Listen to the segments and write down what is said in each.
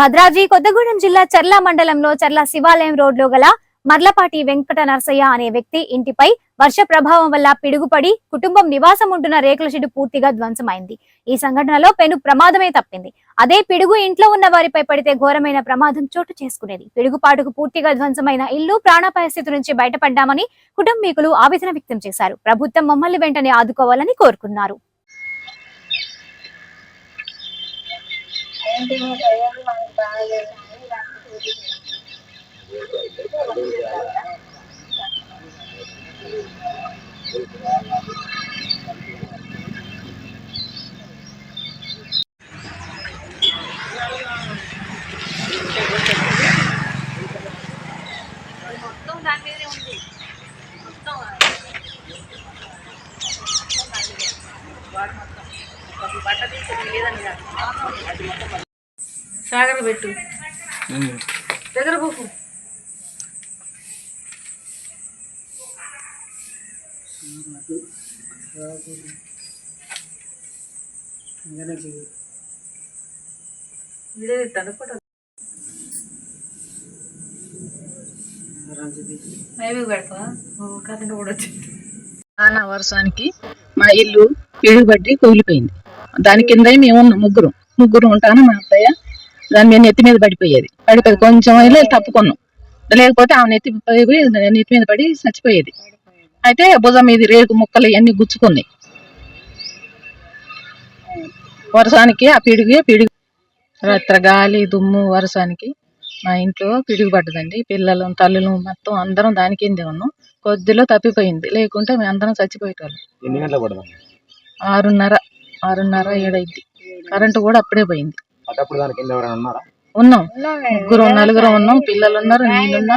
భద్రాద్రి కొత్తగూడెం జిల్లా చర్ల మండలంలో చర్ల శివాలయం రోడ్లో గల మర్లపాటి వెంకట నరసయ్య అనే వ్యక్తి ఇంటిపై వర్ష ప్రభావం వల్ల పిడుగుపడి కుటుంబం నివాసం ఉంటున్న రేకుల షెడ్డు పూర్తిగా ధ్వంసమైంది. ఈ సంఘటనలో పెను ప్రమాదమే తప్పింది. అదే పిడుగు ఇంట్లో ఉన్న వారిపై పడితే ఘోరమైన ప్రమాదం చోటు చేసుకునేది. పిడుగుపాటుకు పూర్తిగా ధ్వంసమైన ఇల్లు ప్రాణాపాయ స్థితి నుంచి బయటపడ్డామని కుటుంబీకులు ఆవేదన వ్యక్తం చేశారు. ప్రభుత్వం మమ్మల్ని వెంటనే ఆదుకోవాలని కోరుకున్నారు. మొత్తం దాని మీదే ఉంది మొత్తం మొత్తం దాని మీదే వాడు మొత్తం బట్ట తీసుకుని లేదని అది మొత్తం సాగర్ పెట్టు. దగ్గర పోకు. ఇదే తనుకోట ఆనా వర్షానికి మా ఇల్లు పిడుగుబట్టి కూలిపోయింది. దాని కింద మేము ఉన్నాం ముగ్గురు. ముగ్గురు ఉంటాను మా అత్తయ్య? దాని మీద నెత్తి మీద పడిపోయేది. పడిపోయి కొంచెం వెళ్ళి తప్పుకున్నాం. లేకపోతే ఆమె నెత్తి పోయి నెత్తి మీద పడి చచ్చిపోయేది. అయితే భుజం మీద రేకు ముక్కలు ఇవన్నీ గుచ్చుకున్నాయి. వర్షానికి ఆ పిడుగు పిడుగు. రాత్రి గాలి దుమ్ము వర్షానికి మా ఇంట్లో పిడుగు పడ్డదండి. పిల్లలు తల్లులు మొత్తం అందరం దాని కిందే ఉన్నాం. కొద్దిలో తప్పిపోయింది. లేకుంటే మేము అందరం చచ్చిపోయేటోళ్ళం. ఆరున్నర ఆరున్నర ఏడైంది కరెంటు కూడా అప్పుడే పోయింది. అటప్పుడు దాని కింద ఎవరైనా ఉన్నారా? ఉన్నాం. ముగ్గురు నలుగురు ఉన్నాం పిల్లలు ఉన్నారు నేనున్నా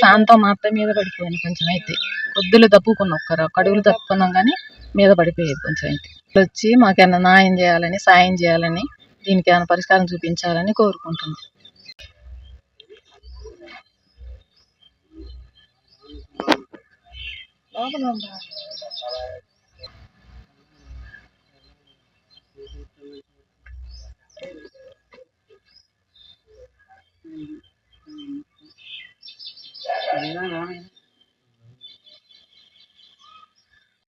శాంతం మా అత్త మీద పడిపోయింది కొంచెం అయితే. కొద్దిలో తప్పుకున్నాం ఒక్కరు ఒక అడుగులు తప్పుకున్నాం కానీ మీద పడిపోయేది కొంచెం అయితే. వచ్చి మాకేమైనా న్యాయం చేయాలని సాయం చేయాలని దీనికి ఏమైనా పరిష్కారం చూపించాలని కోరుకుంటున్నాం. లోపల? Ayan na, ayan na.